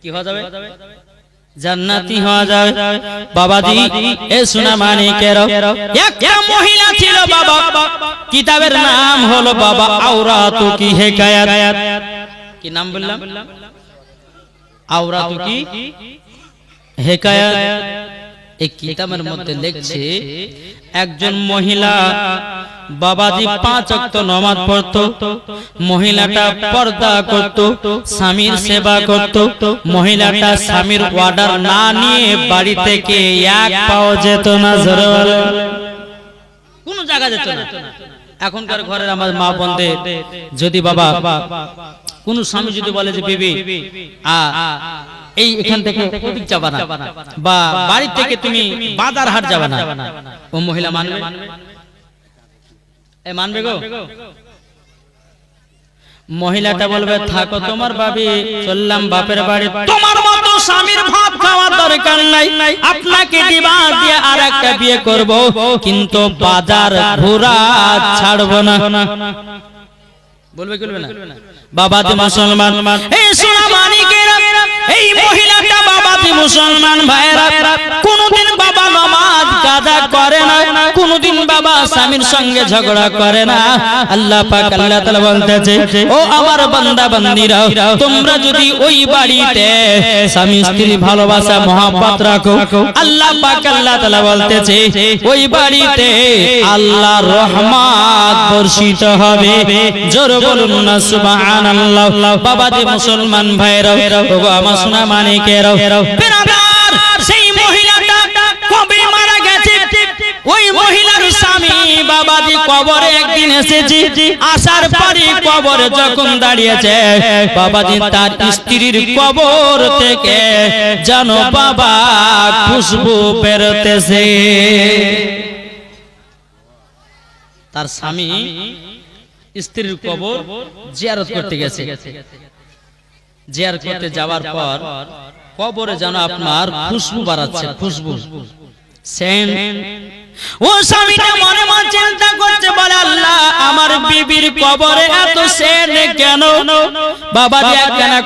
কি হওয়া যাবে? জান্নাতি হওয়া যায় বাবাজি এ সোনা মানিকের একটা মহিলা ছিল বাবা। কিতাবের নাম হলো বাবা আওরাতু কি হেকায়াত। কি নাম বললাম? আওরাতু কি? হেকায়াত। এই কিতাবের মধ্যে লিখছে একজন মহিলা বাবাজি পাঁচ অক্ত নমাজ পড়তো মহিলাটা পর্দা করত স্বামীর সেবা করত মহিলাটা স্বামীর অর্ডার না নিয়ে বাড়ি থেকে এক পাও যেত না। কোনো জায়গা যেত না। এখনকার ঘরের আমার মা বন্ধে যদি বাবা কোন স্বামী যদি বলে যে বিবি আ এই এখান থেকে যাবা না। বা বাড়ি থেকে তুমি বাজার হাট যাবা না। ও মহিলা মানবে? এ মানবে গো? মহিলাটা বলবে থাকো তোমার বাবি চললাম বাপের বাড়ি। তোমার মতো স্বামীর ভাত খাওয়ার দরকার নাই। আপনাকে দিবা দিয়ে আর একটা বিয়ে করব। কিন্তু বাজার ঘোরা ছাড়বো না। বলবে কি বলবে না। বাবাতে মুসলমান। এই সোনা মানিকেরা এই মহিলাটা বাবাতে মুসলমান ভাইরা কোনদিন বাবা নামাজ কাজা করে না, কোনদিন বাবা স্বামীর সঙ্গে ঝগড়া করে না। আল্লাহ পাক আল্লাহ তাআলা বলতেছে, ও আমার বান্দা বান্দিরা, তোমরা যদি ওই বাড়িতে স্বামী স্ত্রী ভালোবাসা, মহব্বত রাখো। আল্লাহ পাক আল্লাহ তাআলা বলতেছে, ওই বাড়িতে আল্লাহ রহমত বর্ষিত হবে। জোর বলুন না, সুবহানাল্লাহ। বাবা যে মুসলমান ভাইরা ওগো, আমার সোনা মানিকেরা বিরাদার সেই মহিলাটা কবে মারা গেছে? ওই মহিলার স্বামী বাবাজি কবরে একদিন এসেছে। আসার পরে কবরে যখন দাঁড়িয়েছে বাবাজি তার স্ত্রীর কবর থেকে জানো বাবা খুশবু বেরোতেছে। তার স্বামী স্ত্রীর কবর জিয়ারত করতে গেছে। জিয়ার করতে যাওয়ার পর কবরে যেন আপনার খুশবু বাড়াচ্ছে খুশবু। সেন ও স্বামীটা মনে মনে চিন্তা করছে বলে আল্লাহ আমার বিবির কবরে এত সেন কেন? বাবা দিয়ে কেনা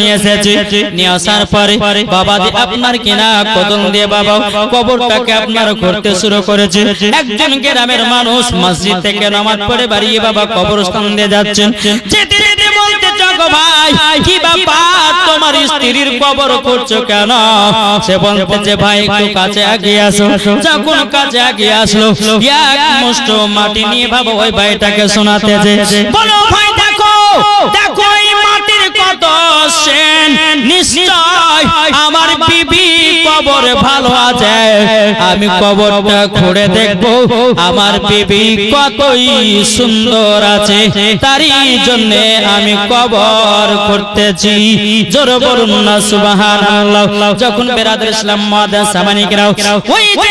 নিয়ে এসেছে নিয়ে আসার পরে বাবা দিয়ে আপনার কেনা দিয়ে বাবা কবরটাকে আপনার করতে শুরু করেছে। একজন গ্রামের মানুষ মসজিদ থেকে নামাজ পড়ে বাড়িয়ে বাবা কবরস্থান দিয়ে যাচ্ছেন। যেতে যেতে ভাই কি ব্যাপার? তোমার স্ত্রীর কবর করছ কেন? সে বলতেছে ভাই একটু কাছে এগিয়ে আসো। যখন কাছে এগিয়ে আসলো এক মুষ্ট মাটি নিয়ে ভাবো ওই ভাইটাকে শোনাতেছে বলো ভাই দেখো সেন নিশ্চয় আমার বিবি কবর ভালো আছে। আমি কবরটা খুঁড়ে আমার বিবি কতই সুন্দর আছে। তারই জন্য আমি কবর করতেছি জোর বলুন না, সুবহানাল্লাহ। যখন ইসলাম ওই যে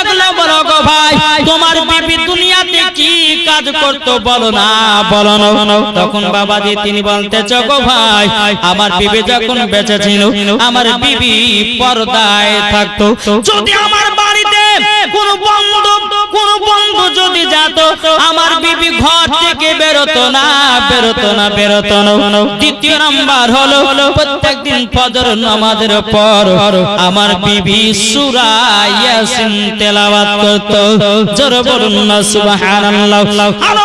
লাগল বলো গো ভাই, তোমার বিবি দুনিয়াতে কি কাজ করতো বলো না, বলো তখন বাবাজি তিনি বলতে গো ভাই, আমার বিবি যখন বেঁচে ছিল, আমার বিবি পর্দায় থাকতো। যদি আমার বাড়িতে কোন বন্ধু কোন বন্ধু যদি যেত ঘর থেকে বেরোতো না বেরোতো না বেরোতো না। দ্বিতীয় নাম্বার হলো, প্রত্যেকদিন ফজর নামাজের পর আমার বিবি সূরা ইয়াসিন তেলাওয়াত করত। বলুন না, সুবহানাল্লাহ। আরও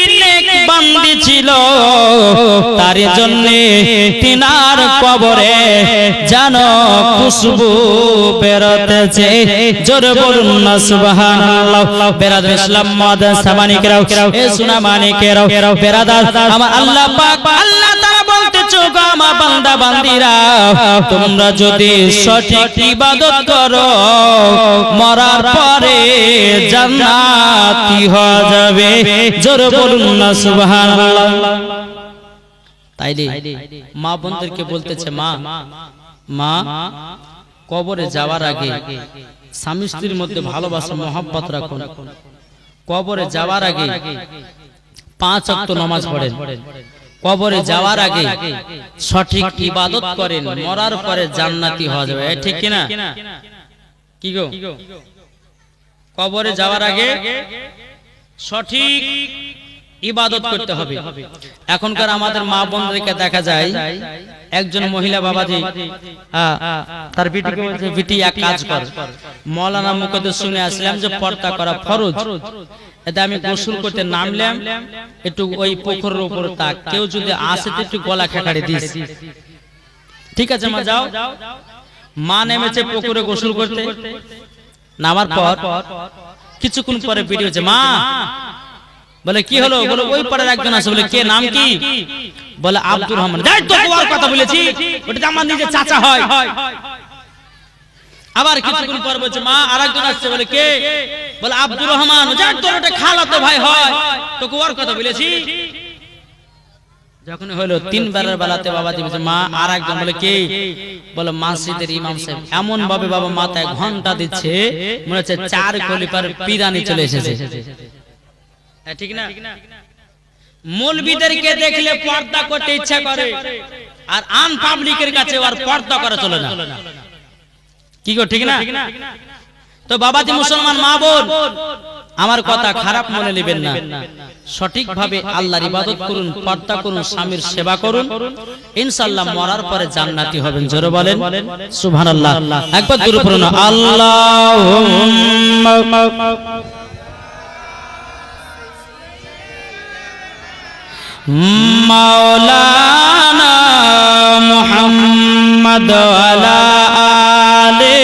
বান্দি ছিল। তার জন্য তিনার কবরে যেন খুশবু বেরোতেছে। জোর বলুন না, সুবহানাল্লাহ। বেরাদার ইসলাম মদ সামানিকেরাও, এ সুনা মানিকেরাও, বেরাদার, আমার আল্লাহ আল্লাহ তোমরা যদি সঠিক ইবাদত করো, মরার পরে জান্নাতি হয়ে যাবে। জোর বলুন না সুবহানাল্লাহ তাইলে মা বোনদেরকে বলতেছে মা মা কবরে যাওয়ার আগে স্বামী স্ত্রীর মধ্যে ভালোবাসা মহাব্বত রাখুন। কবরে যাওয়ার আগে পাঁচ অক্ত নমাজ পড়েন। কবরে যাওয়ার আগে সঠিক ইবাদত করেন। মরার পরে জান্নাতি হওয়া যাবে। ঠিক কিনা? কি গো? কবরে যাওয়ার আগে সঠিক ইবাদত করতে হবে। এখনকার আমাদের মা বোনদেরকে দেখা যায় একজন মহিলা বাবাজি আহ, তার বিটিকে বলছে বিটি এক কাজ কর। মৌলানা মুখতে শুনে আসলাম যে পর্দা করা ফরজ। এতে আমি গোসল করতে নামলাম। একটু ওই পুকুরের উপর তাক। কেউ যদি আসে তো একটু গলা খেকাড়ি দিস। ঠিক আছে মা যাও। মা নেমেছে পুকুরে গোসল করতে। নামার পর কিছুক্ষণ পরে বিটি হচ্ছে মা বলে কি হলো? বলে ওই পাড়ার একজন আছে। বলে কে? নাম কি? বলে আব্দুর রহমান। দেখ তো তোমার কথা বলেছি ওটা আমার নিজের চাচা হয়। আবার কিছুক্ষণ পর বলছে মা আরেকজন আসছে। বলে কে? বলে আব্দুর রহমান। যাক তোর ওটা খালাতো ভাই হয় তোকে ওর কথা বলেছি। যখন হলো তিনবারের বেলাতে বাবা দিবে মা আর একজন বলে কে? বলে মসজিদের ইমাম সাহেব। এমন ভাবে বাবা মাথায় ঘণ্টা দিচ্ছে মনে হচ্ছে চার কলিপার পিরানি চলে এসেছে। ঠিক না? মৌলবিদেরকে দেখলে পর্দা করতে ইচ্ছা করে। আর আন পাবলিকের কাছে আর পর্দা করা চলে না। কি গো ঠিক না? তো বাবাজি মুসলমান মা বোন আমার কথা খারাপ মনে নেবেন না। সঠিকভাবে আল্লাহর ইবাদত করুন পর্দা করুন স্বামীর সেবা করুন। ইনশাআল্লাহ মরার পরে জান্নাতি হবেন জোরে বলেন। সুবহানাল্লাহ। একবার দূরে আল্লাহুম্মা। মাওলানা মুহাম্মদ আলে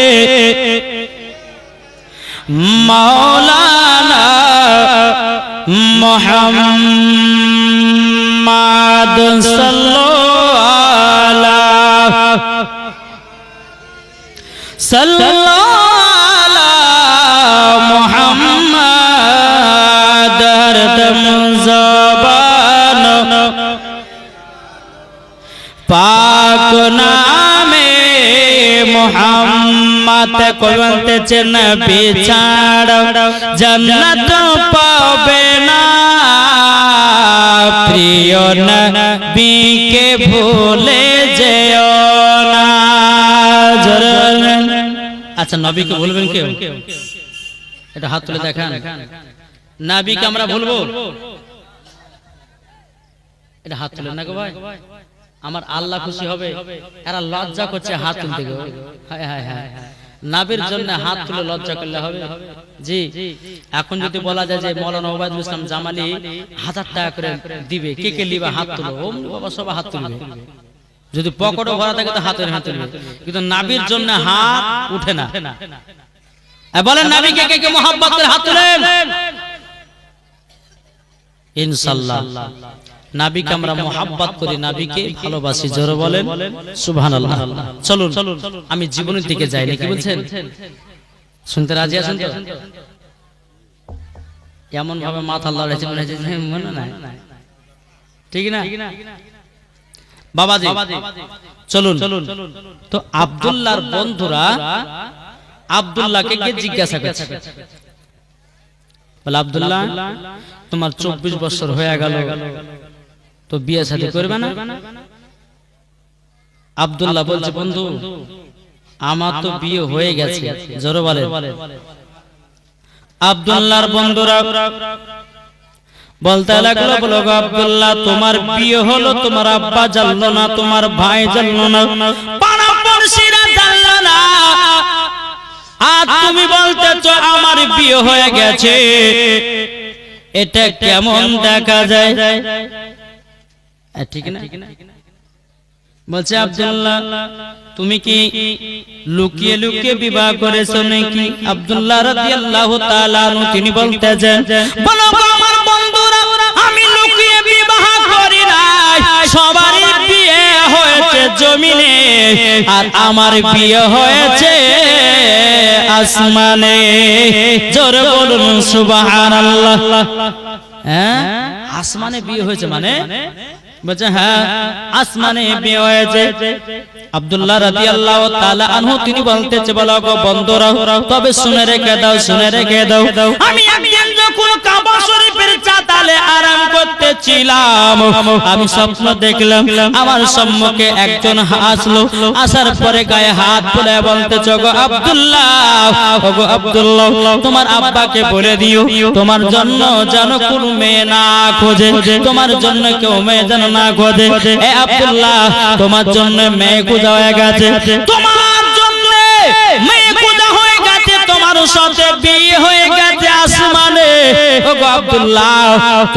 মাওলানা মুহাম্মদ সাল্লাল্লাহু সাল্লাল্লাহু পাক নামে মোহাম্মদ কইতেছেন বিছাড় জান্নাত পাবে না। প্রিয় নবীকে ভুলে যেও না। আচ্ছা নবীকে ভুলবেন কেউ? এটা হাত তুলে দেখান। নাবিকে আমরা ভুলবো? এটা হাত তুলে না গো ভাই। আমার আল্লাহ খুশি হবে। এরা লজ্জা করছে হাত তুলতে হায় হায় হায় নাবির জন্য হাত তুলে লজ্জা করলে হবে। জি এখন যদি বলা যায় যে মৌলানা ওবায়দুল ইসলাম জামালি হাজার টাকা করে দিবে। কে কে লিবা হাত তুলো। ওম বাবা সব হাত তুলবে। যদি পকেটও ভরা থাকে তো হাতের হাত তুলবে। কিন্তু নাবির জন্য হাত উঠে না। বলেন নাবিকে কে কে মোহাম্মত করে হাত তুলেন? ইনশাআল্লাহ নাবিকে আমরা মোহাব্বত করি নাবিকে ভালোবাসি জোরে বলেন সুবহানাল্লাহ। চলুন আমি জীবনের দিকে যাই নাকি বলছেন? শুনতে রাজি আছেন তো? এমন ভাবে মাথা লড়াইছে মনে হচ্ছে মনে নাই? ঠিক না? বাবাজি চলুন। তো আব্দুল্লাহর বন্ধুরা আব্দুল্লাহকে কে জিজ্ঞাসা করছে? বলে আব্দুল্লাহ তোমার চব্বিশ বছর হয়ে গেল। তো বিয়ে সাথে করবে না? আব্দুল্লাহ বলছে বন্ধু আমার তো বিয়ে হয়ে গেছে জোরে বলে আব্দুল্লাহর বন্ধুরা বলতে লাগল বলো আব্দুল্লাহ তোমার বিয়ে হলো তোমার আব্বা জানলো না তোমার ভাই জানলো না পাড়া পড়শিরা জানলো না। আর তুমি বলতেছো আমার বিয়ে হয়ে গেছে। এটা কেমন দেখা যায়? ঠিক না? বলছে আব্দুল্লাহ তুমি কি লুকিয়ে লুকিয়ে বিবাহ করেছ নাকি? আব্দুল্লাহ রাদিয়াল্লাহু তাআলা তিনি বলতেছেন বলো আমার বন্ধুরা আমি লুকিয়ে বিবাহ করি নাই। সবারই বিয়ে হয়েছে জমিনে আর আমার বিয়ে হয়েছে আসমানে। জোরে বলুন সুবহানাল্লাহ। হ্যাঁ? আসমানে বিয়ে হয়েছে মানে? বলছে হ্যাঁ আসমানে বিয়ে হয়েছে। আব্দুল্লাহ রাদিয়াল্লাহু তাআলা আনহু, তিনি বলতেছে, বলো গো বন্ধুরা তবে শুনে রেখে দাও, শুনে রেখে দাও। আমি একদিন যখন কাবা শরীফের চাতালে আরাম করতেছিলাম। আমি স্বপ্ন দেখলাম, আমার সম্মুখে একজন আসলো। আসার পরে গায়ে হাত তুলে বলতেছে গো আব্দুল্লাহ গো আব্দুল্লাহ, তোমার আব্বাকে বলে দিও, তোমার জন্য যেন কোন মেয়ে না খোঁজে, তোমার জন্য কেউ মেয়ে যেন না খোঁজে। এ আব্দুল্লাহ, তোমার জন্য মেয়ে খোঁজা হয়ে গেছে। তোমার সাথে বিয়ে হয়ে গেছে আসমানে। আব্দুল্লাহ,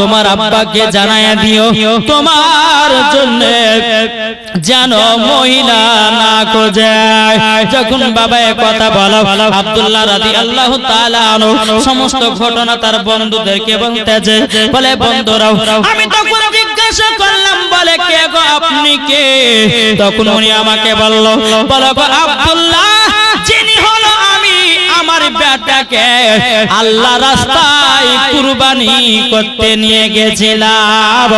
তোমার আব্বাকে জানায়া দিও। তোমার জন্য যেন মহিলা না যখন বাবা কথা বলো, আব্দুল্লাহ আল্লাহ সমস্ত ঘটনা তার বন্ধুদেরকে বলে বন্ধুরাও আমি তখন জিজ্ঞাসা করলাম, বলে, কে গো আপনি কে? তখন উনি আমাকে বলল, বলো আব্দুল্লাহ আমার বেটাকে আল্লাহ রাস্তায় কুরবানি করতে নিয়ে গেছিলাম।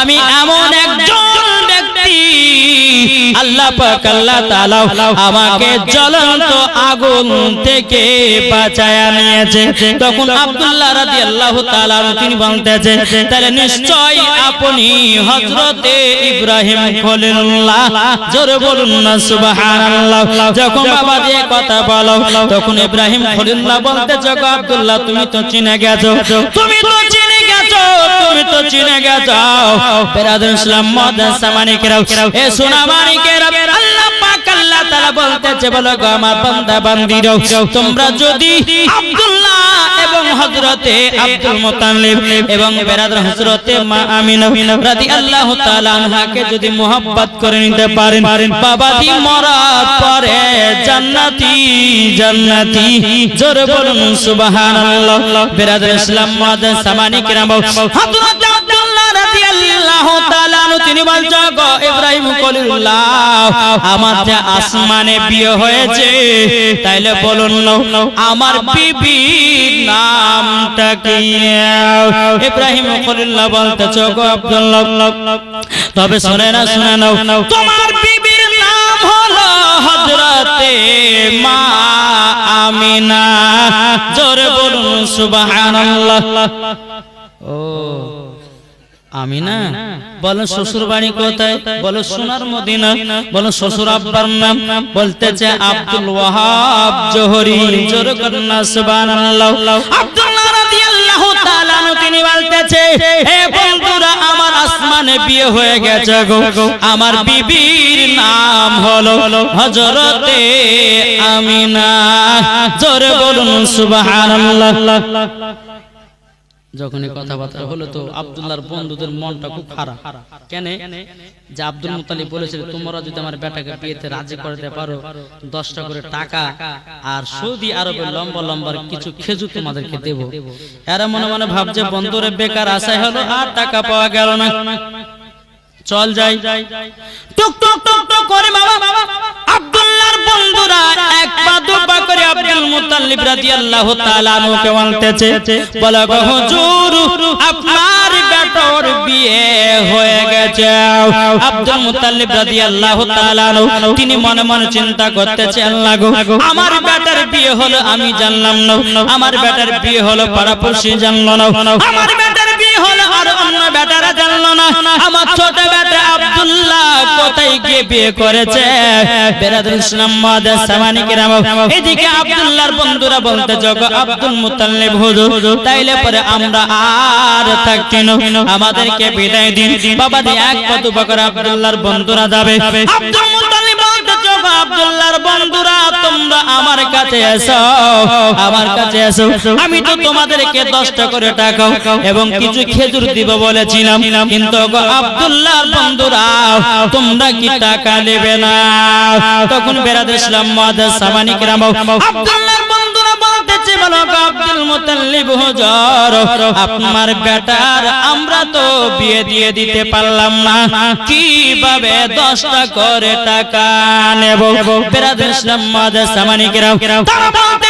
আমি এমন একজন আল্লাহ পাক, আল্লাহ তাআলা আমাকে জ্বলন্ত আগুন থেকে বাঁচায়া নিয়েছে। তখন আব্দুল্লাহ রাদিয়াল্লাহু তাআলা তিনি বলতেছে, তাহলে নিশ্চয় আপনি হযরতে ইব্রাহিম জোরে বলুন না যখন বাবা দিয়ে কথা বলো, তখন ইব্রাহিম খলিলুল্লাহ আব্দুল্লাহ, তুমি তো চিনে গেছো। তুমি তো তুমি তো চিনে গেছো। বেরাদুল ইসলাম এ আল্লাহ পাক আল্লাহ তাআলা বলতেছে, বলো গো আমার বান্দা, বান্দিরাও। তোমরা যদি আব্দুল্লাহ এবং হযরতে আব্দুল মুতাল্লিব এবং বেরাদুল হযরতে মা আমিনা রাদিয়াল্লাহু তাআলা আনহাকে যদি মোহাব্বত করে নিতে পারেন বাবাজি মরার পরে জান্নাতি জান্নাতি জোরে বলুন সুবহানাল্লাহ। বেরাদুল ইসলাম মানিকেরা হযরত আব্দুল্লাহ তাআলা তিনি ইব্রাহিম খলিলুল্লাহ আমার যে আসমানে বিয়ে হয়েছে তাইলে বলুন না, আমার বিবির নামটা কি? ইব্রাহিম খলিলুল্লাহ বলতেছে গো আব্দুল্লাহ, তবে শুনে না শুনে নাও, তোমার বিবির নাম হলো হযরতে মা আমিনা। জোরে বলুন, সুবহানাল্লাহ। ও আমি না বলো শ্বশুর বাড়ি কোথায়? বলো সোনার মদিনা। বলো শ্বশুর আব্বার নাম। বলতেছে আব্দুল ওয়াহাব জোহরি। জোর কন্যা সুবহানাল্লাহ। আব্দুল্লাহ রাদিয়াল্লাহু তাআলা তিনি বলতেছে হে বন্ধুরা আমার আসমানে বিয়ে হয়ে গেছে গো। আমার বিবির নাম হলো হযরতে আমিনা। জোরে বলুন সুবহানাল্লাহ। যখন এই কথাবার্তা হলো তো আব্দুল্লাহর বন্ধুদের মনটা খুব খারাপ। কেন? যে আব্দুল মুতালিব বলেছিল তোমরা যদি আমার বেটাকে বিয়েতে রাজি করতে পারো, দশটা করে টাকা আর সৌদি আরবে লম্বা লম্বা কিছু খেজুর তোমাদেরকে দেব। এরা মনে মনে ভাবছে, বন্ধুরে, বেকার আশায় হলো আর টাকা পাওয়া গেল না। চল যাই। টুক টুক টুক টুক করে বাবা বন্ধুরা এক পা করে আব্দুল মুত্তালিব রাদিয়াল্লাহু তাআলা বলতেছে বলে, গো হুজুর, আপনার বেটার বিয়ে হয়ে গেছে। আব্দুল মুত্তালিব রাদিয়াল্লাহু তাআলা তিনি মনে মনে চিন্তা করতেছে আমার বেটার বিয়ে হলো আমি জানলাম না। আমার বেটার বিয়ে হলো পাড়াপড়শি জানলো না। আমার বেটারা না। আমার ছোট বেটা আব্দুল্লাহ কোথায় গিয়ে বিয়ে করেছে? আব্দুল্লাহর বন্ধুরা বলতে যোগ আব্দুল তাইলে পরে আমরা আর থাকছি না। আমাদেরকে বিদায় দিন। বাবা দিয়ে এক কত আব্দুল্লাহর বন্ধুরা যাবে। আব্দুল আব্দুল্লাহর বন্ধুরা, তোমরা আমার কাছে এসো। আমার কাছে এসো। আমি তো তোমাদেরকে দশটা করে টাকা এবং কিছু খেজুর দিব বলেছিলাম। কিন্তু আব্দুল্লাহর বন্ধুরা, তোমরা কি টাকা নেবে না? তখন বেরাদ ইসলাম মাদ্রাসা মানিকরাম কিরাম আব্দুল্লাহর বন্ধুরা বলতেছে বলো আব্দুল মুতাল্লিব হুজুর, আপনার বেটার আমরা তো বিয়ে দিয়ে দিতে পারলাম না। কীভাবে দশটা করে টাকা নেব? বেরাদ ইসলাম মাদার সামানি কিরাম তারা বলতেছে বলে নিতে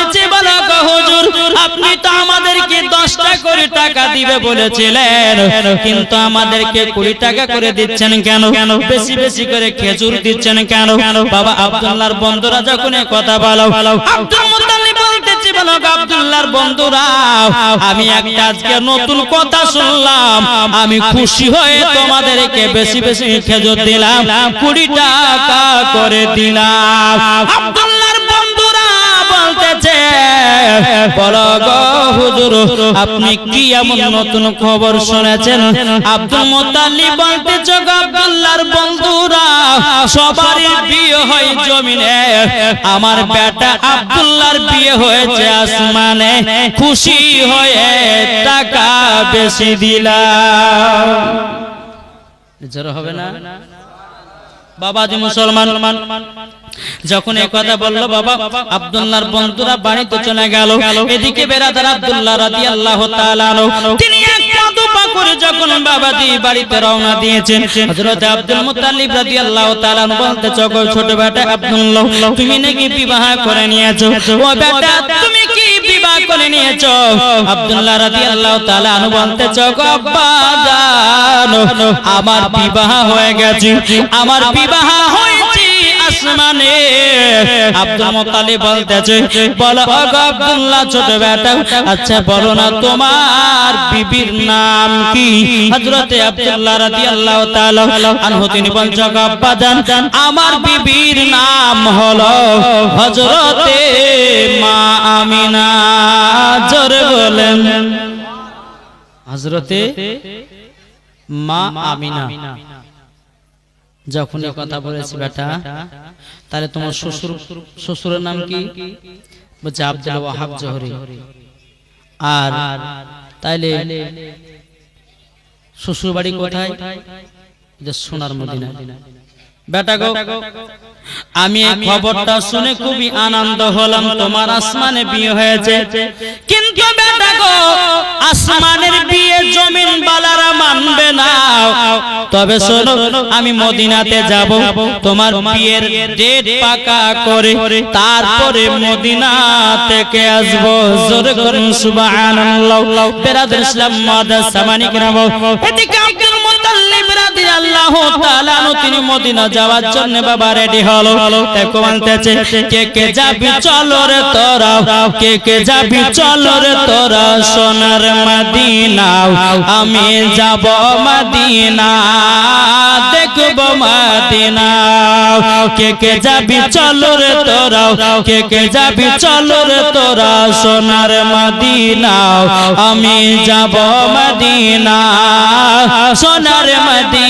বলতেছে বলা হুজুর, আপনি তো আমাদেরকে দশটা করে টাকা দিবে বলেছিলেন, কিন্তু আমাদেরকে কুড়ি টাকা করে দিচ্ছেন কেন? কেন বেশি বেশি করে খেজুর দিচ্ছেন কেন? বাবা বন্ধুরা যখন কথা বলো বন্ধুরা, আমি একটা আজকে নতুন কথা শুনলাম, আমি খুশি হয়ে তোমাদেরকে বেশি বেশি খেজুর দিলাম, কুড়ি টাকা করে দিলাম। আপনি কি এমন নতুন খবর শুনেছেন? আব্দুল গো আব্দুল্লাহর বন্ধুরা, সবারই বিয়ে হয় জমিনে। আমার বেটা আব্দুল্লাহর বিয়ে হয়েছে আসমানে। খুশি হয়ে টাকা বেশি দিলাম। জোর হবে না? বাবাজি মুসলমান। যখন এই কথা বলল বাবা, আব্দুল্লাহর বন্ধুরা বাড়িতে চলে গেল। এদিকে বেরাদার আব্দুল্লাহ আব্দুল্লাহ আমার বিবাহ হয়ে গেছে। আমার বিবাহ হয়েছে আসমানে আব্দুল মুত্তালিব বলতেছে, বলো আব্দুল্লাহ, ছোট বেটা আচ্ছা বলো না তোমার বিবির নাম কি? হযরতে আব্দুল্লাহ রাদিয়াল্লাহু তাআলা আনহু, তিনি বলছে আব্বা জান আমার বিবির নাম হলো হযরতে মা আমিনা। জোরে বলেন, হযরতে মা আমিনা। যখন কথা বলেছি বেটা তাহলে তোমার শ্বশুর শ্বশুরের নাম কি? বলছে আব্দুল ওয়াহাব জহরি। আর তাইলে শ্বশুর বাড়ি কোথায়? যে সোনার মদিনা বেটা গো আমি এই খবরটা শুনে খুবই আনন্দ হলাম তোমার আসমানে বিয়ে হয়েছে। কিন্তু বেটা গো আসমানের বিয়ে জমিন বালারা মানবে না। তবে শোনো আমি মদিনাতে যাব তোমার বিয়ের ডেট পাকা করে তারপরে মদিনা থেকে আসব। জোরে করুন সুবহানাল্লাহ। বেরাদুল ইসলাম মাদার সামানি কিরাম এদিকে কে সোনার মদিনা, আমি যাব মদিনা, দেখব মদিনা। কে কে যাবি চলো রে তোরা, কে কে যাবি চলো রে তোরা, সোনার মদিনা, আমি যাব মদিনা, সোনার মদিনা।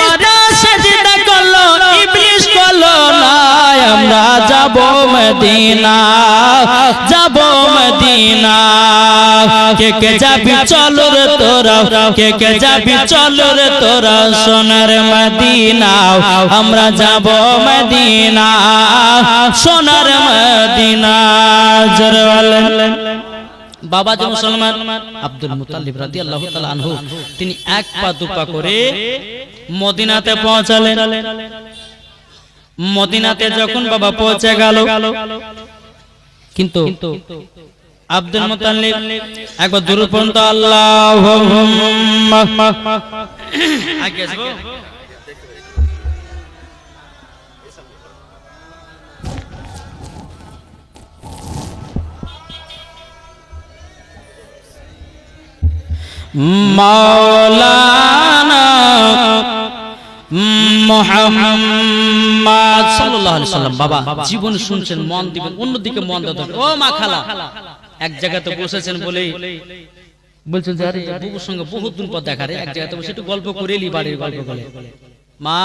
আমরা যাব মদিনা যাব মদিনা। কে কে যাবি চলো রে তোরা, কে কে যাবি চলো রে তোরা সোনার মদিনা। আমরা যাব মদিনা, সোনার মদিনা। জোরে বলেন। বাবা যে মুসলমান আব্দুল মুতালিব রাদিয়াল্লাহু তাআলা আনহু, তিনি এক পা দুপা করে মদিনাতে পৌঁছালেন। মদিনাতে যখন বাবা পৌঁছে গেল কিন্তু আব্দুল মুতাল্লিব একবার দূর পর্যন্ত আল্লাহ মাওলানা মুহাম্মদ সাল্লাল্লাহু আলাইহি সাল্লাম বাবা জীবন শুনছেন মন দিবেন অন্যদিকে মন দেওয়া ও মা খালা এক জায়গাতে বসেছেন বলেই বলছেন যে আরে বুবুর সঙ্গে বহুত দিন পর দেখা রে এক জায়গাতে বসে একটু গল্প করে এলি বাড়ির গল্প করে। মা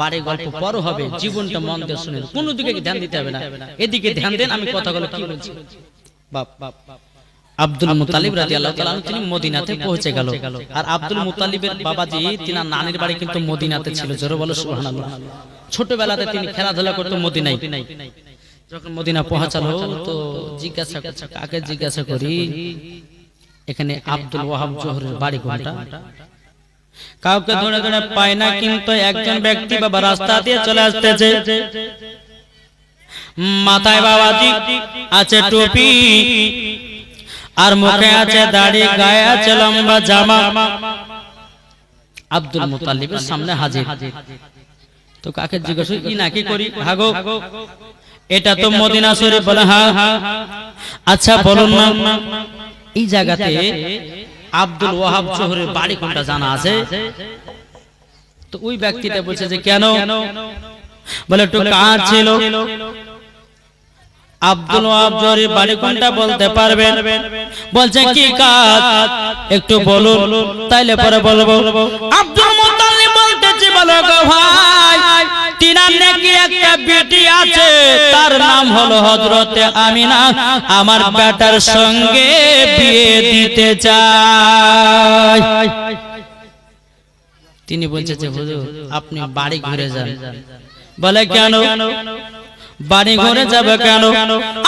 বাড়ির গল্প পর হবে জীবনটা মন দিয়ে শুনেন। কোন দিকে ধ্যান দিতে হবে না। এদিকে ধ্যান দেন আমি কথাগুলো কি বলছি? বাপ বাপ। আব্দুল মুতালিব তাআলা আনহু তিনি মদিনাতে পৌঁছে গেল। আর আব্দুল মুতালিবের বাবাজি তিনার নানির বাড়ি কিন্তু মদিনাতে ছিল জোরে বলো সুবহানাল্লাহ। ছোটবেলাতে তিনি খেলাধুলা করতো মদিনায়। যখন মদিনা পৌঁছালো তো জিজ্ঞাসা কাকে জিজ্ঞাসা করি? এখানে আব্দুল ওয়াহাব জোহরের বাড়ি কোনটা? কাউকে ধরে ধরে পায় না কিন্তু একজন ব্যক্তি বাবা রাস্তা দিয়ে চলে আসতেছে। মাথায় বাবাজি আছে টুপি আর মুখে আছে দাড়ি, গায়ে আছে লম্বা জামা। আব্দুল মুতালিবের সামনে হাজির। তো কাকে জিজ্ঞাসা কি নাকি করি? হাগো। এটা তো মদিনা শরীফ। বলে হ্যাঁ। আচ্ছা বলুন না। এই জায়গাতে আব্দুল ওয়াহাব জোহরের বাড়ি কোনটা জানা আছে? তো ওই ব্যক্তিটা বলছে যে, কেন? বলে, একটু কাজ ছিল। আব্দুল ওয়াহাব বাড়ি কোনটা বলতে পারবেন। বলছে, কি কাজ? একটু বলুন, তাইলে পরে বলব। আব্দুল মুতাল্লিব বলতেছে, বলো গো ভাই, তিনার নাকি একটা বেটি আছে, তার নাম হলো হযরতে আমিনা। আমার বেটার সঙ্গে বিয়ে দিতে চাই। তিনি বলছে যে, হুজুর, আপনি বাড়ি ঘুরে যান। বলে, কেন? বাড়ি ঘরে যাবে কেন?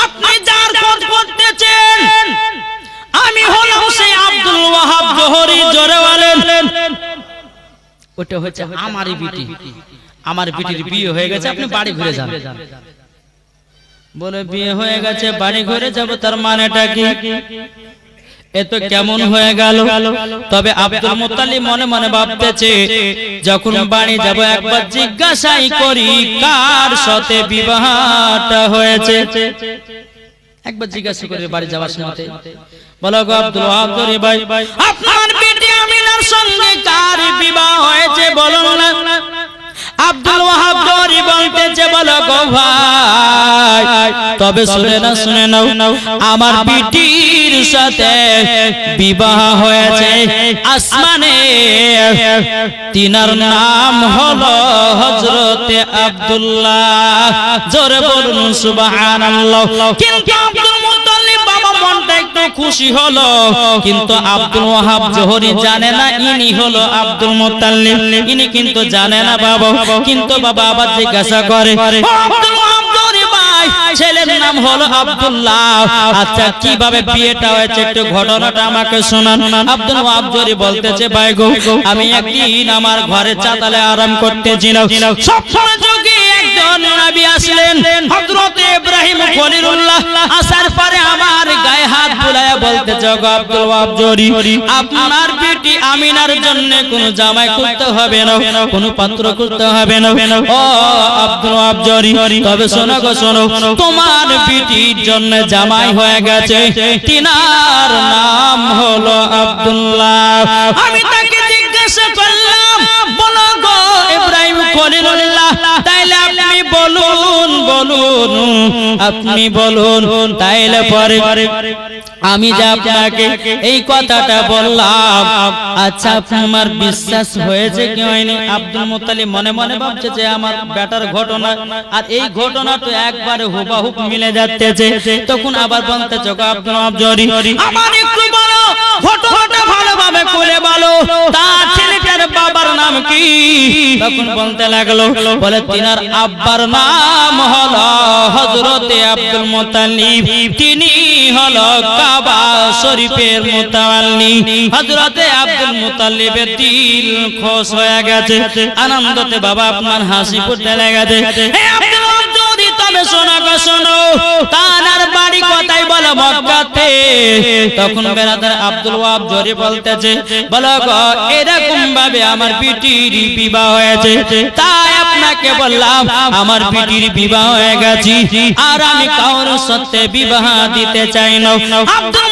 আপনি যার খোঁজ করতেছেন আমি হলাম সেই আব্দুল ওয়াহাব জোহরি জোরে বলেন। ওটা হচ্ছে আমারই বিটি। আমার বিটির বিয়ে হয়ে গেছে আপনি বাড়ি ঘুরে যান। বলে বিয়ে হয়ে গেছে বাড়ি ঘুরে যাব তার মানেটা কি? এ তো কেমন হয়ে গেল? তবে আব্দুল মুত্তালিব মনে মনে ভাবতেছে, যখন বাড়ি যাব একবার জিজ্ঞাসাই করি, কার সাথে বিবাহটা হয়েছে? একবার জিজ্ঞাসা করে বাড়ি যাওয়ার সময় বলো গো আব্দুল ওয়াহাব ভাই, আপনার বেটি আমিনার সঙ্গে কার বিবাহ হয়েছে? বলুন না। আব্দুল ওয়াহাব জরি বলতেছে, বলো গো ভাই, তবে শুনে না শুনে নাও, আমার বিটির সাথে বিবাহ হয়েছে। আসমানে তিনার নাম হলো হযরতে আব্দুল্লাহ। জোরে বলুন, সুবহানাল্লাহ। কিন্তু খুশি হলো? কিন্তু আব্দুল ওয়াহাব জোহরি জানে না, ইনি হলো আব্দুল মুত্তালিব। ইনি কিন্তু জানে না বাবা, কিন্তু বাবা আবার জিজ্ঞাসা করে ছেলের নাম হলো আব্দুল্লাহ। আচ্ছা কীভাবে বিয়েটা হয়েছে একটু ঘটনাটা আমাকে শোনান। আব্দুল ওয়াহাব জোহরি বলতেছে, ভাই গো, আমি একদিন আমার ঘরে চাতালে আরাম করতেছিলাম। সবসময় যোগে নবী আসলেন। হযরত ইব্রাহিম খলিলুল্লাহ আসার পরে আমার গায়ে হাত বুলায়া বলতে গো আব্দুল ওয়াহাব জরি, আপনার বেটি আমিনার জন্য জামাই করতে হবে না পাত্র করতে হবে না। ও আব্দুল ওয়াহাব জরি, তবে শোনো গো, শোনো, তোমার বেটির জন্য জামাই হয়ে গেছে। তিনার নাম হলো আব্দুল্লাহ। আমি তাকে জিজ্ঞাসা করলাম, বলো গো ইব্রাহিম খলিলুল্লাহ তাইলে আপনি বলুন বলুন আপনি বলুন তাইলে পরে আমি যে আপনাকে এই কথাটা বললাম আচ্ছা আপনার বিশ্বাস হয়েছে কি হয়নি? আব্দুল মুত্তালিব মনে মনে ভাবছে যে আমার বেটার ঘটনা আর এই ঘটনা তো একবারে হুবাহুব মিলে যাচ্ছে। তখন আবার বলতে চোখ আব্দুল আবজরি আমার একটু বলো ঘটনাটা ভালোভাবে খুলে বলো তার ছেলেটার বাবার নাম কি? তখন বলতে লাগল বলে তিনার আব্বার নাম হলো হযরতে আব্দুল মুতালিব তিনি হলো কাবা শরীফের মুতাওয়াল্লি হযরতে আব্দুল মুতালিবের দিল খোশ হয়ে গেছে। আনন্দতে বাবা আপনার হাসি ফুটতে লেগেছে আব্দুল তবে শোনা, গো শোনো। তার বাড়ি কথাই বলো, মক্কাতে? তখন বেরাদার আব্দুল ওয়াব জোরে বলতেছে, বলো, গো, এরকম ভাবে আমার বিটির বিবাহ হয়েছে। তাই আপনাকে বললাম, আমার বিবাহ হয়ে গেছে। আর আমি কাউর সত্যে বিবাহ দিতে চাই না। আব্দুল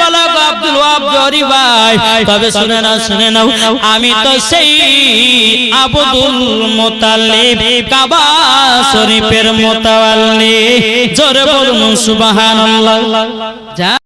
মুতাল্লিব বলতেছে বলো গো আব্দুল ওয়াব, জরি ভাই, তবে শুনে শুনে নাও, আমি তো সেই আব্দুল মুতালিব কাবা শরীফের মুতাওয়াল্লি। জোরে বলুন, সুবহানাল্লাহ।